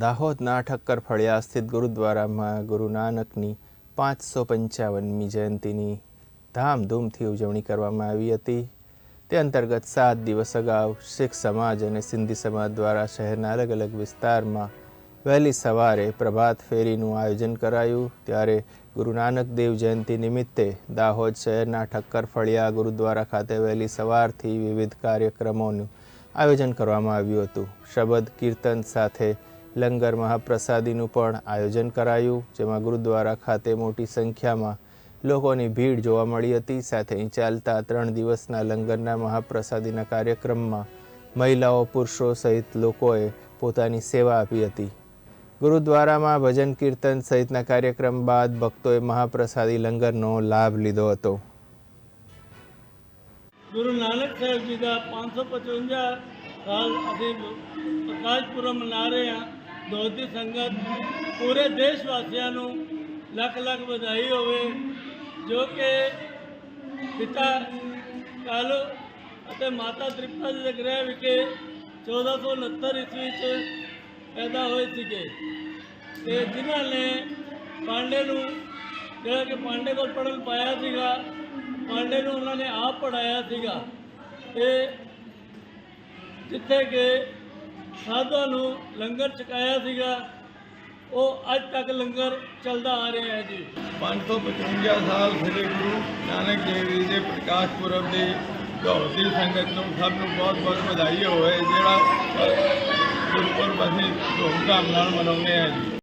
દાહોદના ઠક્કર ફળિયા સ્થિત ગુરુદ્વારામાં ગુરુ નાનકની પાંચસો પંચાવનમી જયંતિની ધામધૂમથી ઉજવણી કરવામાં આવી હતી. તે અંતર્ગત સાત દિવસ અગાઉ શીખ સમાજ અને સિંધી સમાજ દ્વારા શહેરના અલગ અલગ વિસ્તારમાં વહેલી સવારે પ્રભાત ફેરીનું આયોજન કરાયું. ત્યારે ગુરુ નાનક દેવ જયંતિ નિમિત્તે દાહોદ શહેરના ઠક્કર ફળિયા ગુરુદ્વારા ખાતે વહેલી સવારથી વિવિધ કાર્યક્રમોનું આયોજન કરવામાં આવ્યું હતું. શબદ, કીર્તન સાથે લંગર મહાપ્રસાદીનું પણ આયોજન કરાયું, જેમાં ગુરુદ્વારા ખાતે મોટી સંખ્યામાં લોકોની ભીડ જોવા મળી હતી. સાથે ચાલતા ત્રણ દિવસના લંગરના મહાપ્રસાદીના કાર્યક્રમમાં મહિલાઓ, પુરુષો સહિત લોકોએ પોતાની સેવા આપી હતી. ગુરુદ્વારામાં ભજન કીર્તન સહિતના કાર્યક્રમ બાદ ભક્તોએ મહાપ્રસાદી લંગરનો લાભ લીધો હતો. ગુરુ નાનક સાહેબજી કા પાંચસો પચવંજા સાલ અધિક પ્રકાશપુરમ નારાયણ ਮਨਾ ਦੀ ਸੰਗਤ ਪੂਰੇ ਦੇਸ਼ ਵਾਸੀਆਂ ਨੂੰ ਲੱਖ ਲੱਖ ਵਧਾਈ ਹੋਵੇ, ਜੋ ਕਿ ਪਿਤਾ ਕਾਲੂ ਅਤੇ ਮਾਤਾ ਤ੍ਰਿਪਤਾ ਜੀ ਦੇ ਗ੍ਰਹਿ ਵਿਖੇ 1469 ਈਸਵੀ ਚ ਪੈਦਾ ਹੋਏ ਸੀਗੇ। ਤੇ ਜਿਨ੍ਹਾਂ ਨੇ ਪਾਂਡੇ ਨੂੰ, ਜਿਹੜਾ ਕਿ ਪਾਂਡੇ ਕੋਲ ਪੜਨ ਪਾਇਆ ਸੀਗਾ, ਪਾਂਡੇ ਨੂੰ ਉਹਨਾਂ ਨੇ ਆਪ ਪੜਾਇਆ ਸੀਗਾ। ਤੇ ਜਿੱਥੇ ਕਿ ਸਾਧੂਆਂ ਨੂੰ ਲੰਗਰ ਛਕਾਇਆ ਸੀਗਾ। ਉਹ ਅੱਜ ਤੱਕ ਲੰਗਰ ਚੱਲਦਾ ਆ ਰਿਹਾ ਹੈ ਜੀ। 555 ਸਾਲ ਸ੍ਰੀ ਗੁਰੂ ਨਾਨਕ ਦੇਵ ਜੀ ਦੇ ਪ੍ਰਕਾਸ਼ ਪੁਰਬ ਦੀ ਦੌੜ ਦੀ ਸੰਗਤ ਨੂੰ ਸਭ ਨੂੰ ਬਹੁਤ ਬਹੁਤ ਵਧਾਈ ਹੋਵੇ, ਜਿਹੜਾ ਗੁਰਪੁਰਬ ਅਸੀਂ ਧੂਮਧਾਮ ਨਾਲ ਮਨਾਉਂਦੇ ਹਾਂ ਜੀ।